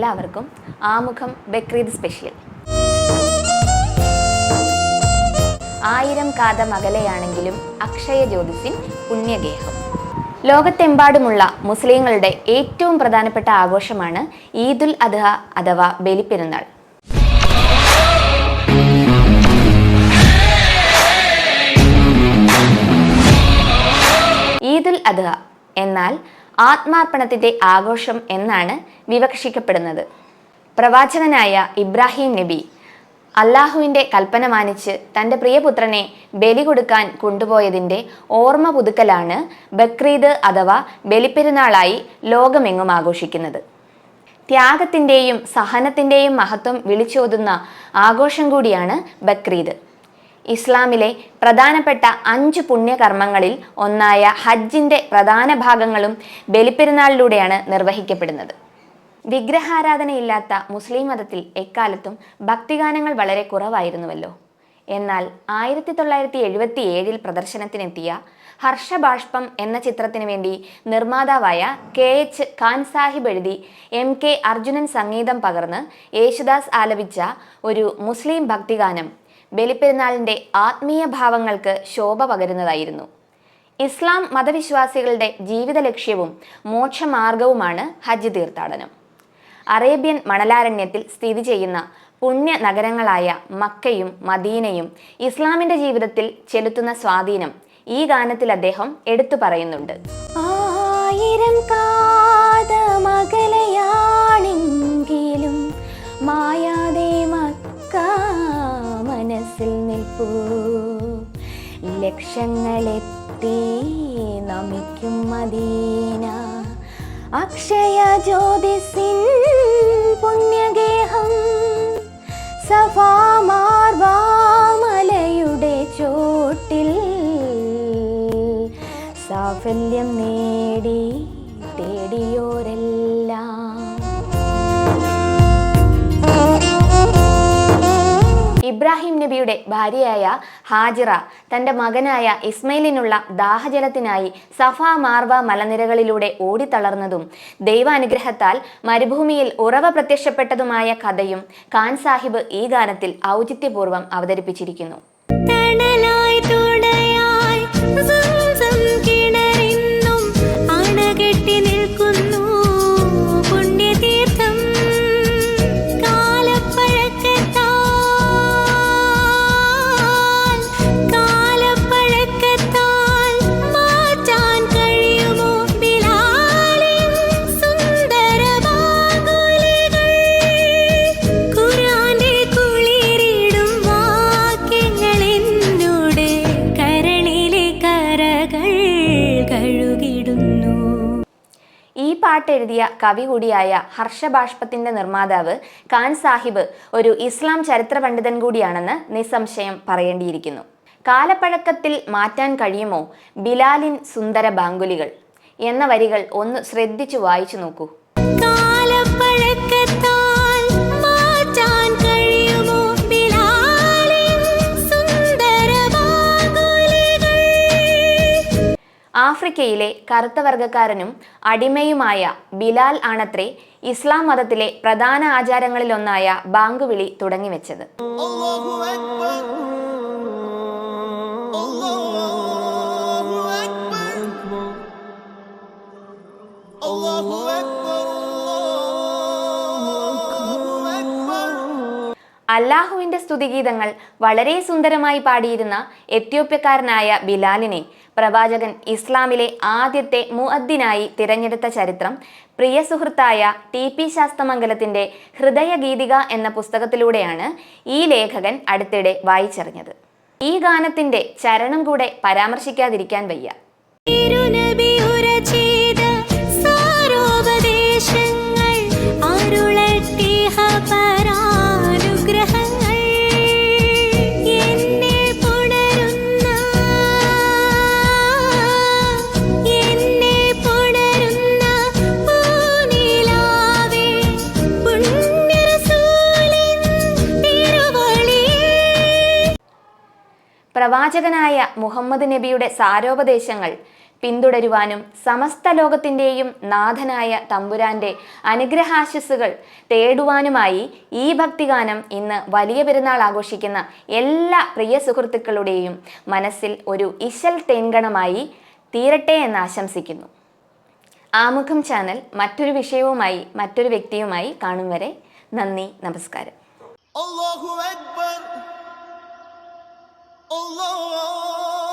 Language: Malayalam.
എല്ലാവർക്കും ആമുഖം ബക്രീദ് സ്പെഷ്യൽ. ആയിരം കാതം അകലെയാണെങ്കിലും അക്ഷയ ജ്യോതിസിൻ പുണ്യഗേഹം. ലോകത്തെമ്പാടുമുള്ള മുസ്ലിങ്ങളുടെ ഏറ്റവും പ്രധാനപ്പെട്ട ആഘോഷമാണ് ഈദുൽ അദ്ഹ അഥവാ ബലിപ്പെരുന്നാൾ. ഈദുൽ അദ്ഹ എന്നാൽ ആത്മാർപ്പണത്തിന്റെ ആഘോഷം എന്നാണ് വിവക്ഷിക്കപ്പെടുന്നത്. പ്രവാചകനായ ഇബ്രാഹിം നബി അള്ളാഹുവിന്റെ കൽപ്പന മാനിച്ച് തന്റെ പ്രിയപുത്രനെ ബലി കൊടുക്കാൻ കൊണ്ടുപോയതിന്റെ ഓർമ്മ പുതുക്കലാണ് ബക്രീദ് അഥവാ ബലിപ്പെരുന്നാളായി ലോകമെങ്ങും ആഘോഷിക്കുന്നത്. ത്യാഗത്തിന്റെയും സഹനത്തിന്റെയും മഹത്വം വിളിച്ചോതുന്ന ആഘോഷം കൂടിയാണ് ബക്രീദ്. ഇസ്ലാമിലെ പ്രധാനപ്പെട്ട അഞ്ച് പുണ്യകർമ്മങ്ങളിൽ ഒന്നായ ഹജ്ജിന്റെ പ്രധാന ഭാഗങ്ങളും ബലിപ്പെരുന്നാളിലൂടെയാണ് നിർവഹിക്കപ്പെടുന്നത്. വിഗ്രഹാരാധനയില്ലാത്ത മുസ്ലിം മതത്തിൽ എക്കാലത്തും ഭക്തിഗാനങ്ങൾ വളരെ കുറവായിരുന്നുവല്ലോ. എന്നാൽ ആയിരത്തി തൊള്ളായിരത്തി എഴുപത്തി ഏഴിൽ പ്രദർശനത്തിനെത്തിയ ഹർഷബാഷ്പം എന്ന ചിത്രത്തിനു വേണ്ടി നിർമ്മാതാവായ കെ എച്ച് ഖാൻ സാഹിബ് എഴുതി എം കെ അർജുനൻ സംഗീതം പകർന്ന് യേശുദാസ് ആലപിച്ച ഒരു മുസ്ലിം ഭക്തിഗാനം ബലിപ്പെരുന്നാളിന്റെ ആത്മീയ ഭാവങ്ങൾക്ക് ശോഭ പകരുന്നതായിരുന്നു. ഇസ്ലാം മതവിശ്വാസികളുടെ ജീവിത ലക്ഷ്യവും മോക്ഷമാർഗവുമാണ് ഹജ്ജ് തീർത്ഥാടനം. അറേബ്യൻ മണലാരണ്യത്തിൽ സ്ഥിതി ചെയ്യുന്ന പുണ്യ നഗരങ്ങളായ മക്കയും മദീനയും ഇസ്ലാമിന്റെ ജീവിതത്തിൽ ചെലുത്തുന്ന സ്വാധീനം ഈ ഗാനത്തിൽ അദ്ദേഹം എടുത്തു പറയുന്നുണ്ട്. ആയിരം ലക്ഷങ്ങളെത്തി നമിക്കും മദീന. അക്ഷയ ജ്യോതിസിൻ പുണ്യഗേഹം. സഫാമാർവാമലയുടെ ചോട്ടിൽ സാഫല്യം നേടി. നബിയുടെ ഭാര്യയായ ഹാജിറ തന്റെ മകനായ ഇസ്മയിലിനുള്ള ദാഹജലത്തിനായി സഫ മാർവ മലനിരകളിലൂടെ ഓടിത്തളർന്നതും ദൈവാനുഗ്രഹത്താൽ മരുഭൂമിയിൽ ഉറവ പ്രത്യക്ഷപ്പെട്ടതുമായ കഥയും ഖാൻ സാഹിബ് ഈ ഗാനത്തിൽ ഔചിത്യപൂർവം അവതരിപ്പിച്ചിരിക്കുന്നു. ഈ പാട്ട് എഴുതിയ കവി കൂടിയായ ഹർഷബാഷ്പത്തിന്റെ നിർമ്മാതാവ് ഖാൻ സാഹിബ് ഒരു ഇസ്ലാം ചരിത്ര പണ്ഡിതൻ കൂടിയാണെന്ന് നിസ്സംശയം പറയേണ്ടിയിരിക്കുന്നു. കാലപ്പഴക്കത്തിൽ മാറ്റാൻ കഴിയുമോ? ബിലാലിൻ സുന്ദര ബാങ്കുലികൾ എന്ന വരികൾ ഒന്ന് ശ്രദ്ധിച്ചു വായിച്ചു നോക്കൂ. ആഫ്രിക്കയിലെ കറുത്ത വർഗക്കാരനും അടിമയുമായ ബിലാൽ ആണത്രേ ഇസ്ലാം മതത്തിലെ പ്രധാന ആചാരങ്ങളിലൊന്നായ ബാങ്കുവിളി തുടങ്ങിവെച്ചത്. അല്ലാഹുവിന്റെ സ്തുതിഗീതങ്ങൾ വളരെ സുന്ദരമായി പാടിയിരുന്ന എത്യോപ്യക്കാരനായ ബിലാലിനെ പ്രവാചകൻ ഇസ്ലാമിലെ ആദ്യത്തെ മുഅദ്ദിനായി തിരഞ്ഞെടുത്ത ചരിത്രം പ്രിയ സുഹൃത്തായ ടി പി ശാസ്തമംഗലത്തിന്റെ ഹൃദയഗീതിക എന്ന പുസ്തകത്തിലൂടെയാണ് ഈ ലേഖകൻ അടുത്തിടെ വായിച്ചറിഞ്ഞത്. ഈ ഗാനത്തിന്റെ ചരണം കൂടെ പരാമർശിക്കാതിരിക്കാൻ വയ്യ. പ്രവാചകനായ മുഹമ്മദ് നബിയുടെ സാരോപദേശങ്ങൾ പിന്തുടരുവാനും സമസ്ത ലോകത്തിന്റെയും നാഥനായ തമ്പുരാന്റെ അനുഗ്രഹാശിസുകൾ തേടുവാനുമായി ഈ ഭക്തിഗാനം ഇന്ന് വലിയ പെരുന്നാൾ ആഘോഷിക്കുന്ന എല്ലാ പ്രിയ സുഹൃത്തുക്കളുടെയും മനസ്സിൽ ഒരു ഇശൽ തേൻഗണമായി തീരട്ടെ എന്ന് ആശംസിക്കുന്നു ആമുഖം ചാനൽ മറ്റൊരു വിഷയവുമായി മറ്റൊരു വ്യക്തിയുമായി കാണും വരെ നന്ദി നമസ്കാരം Ekber. Allah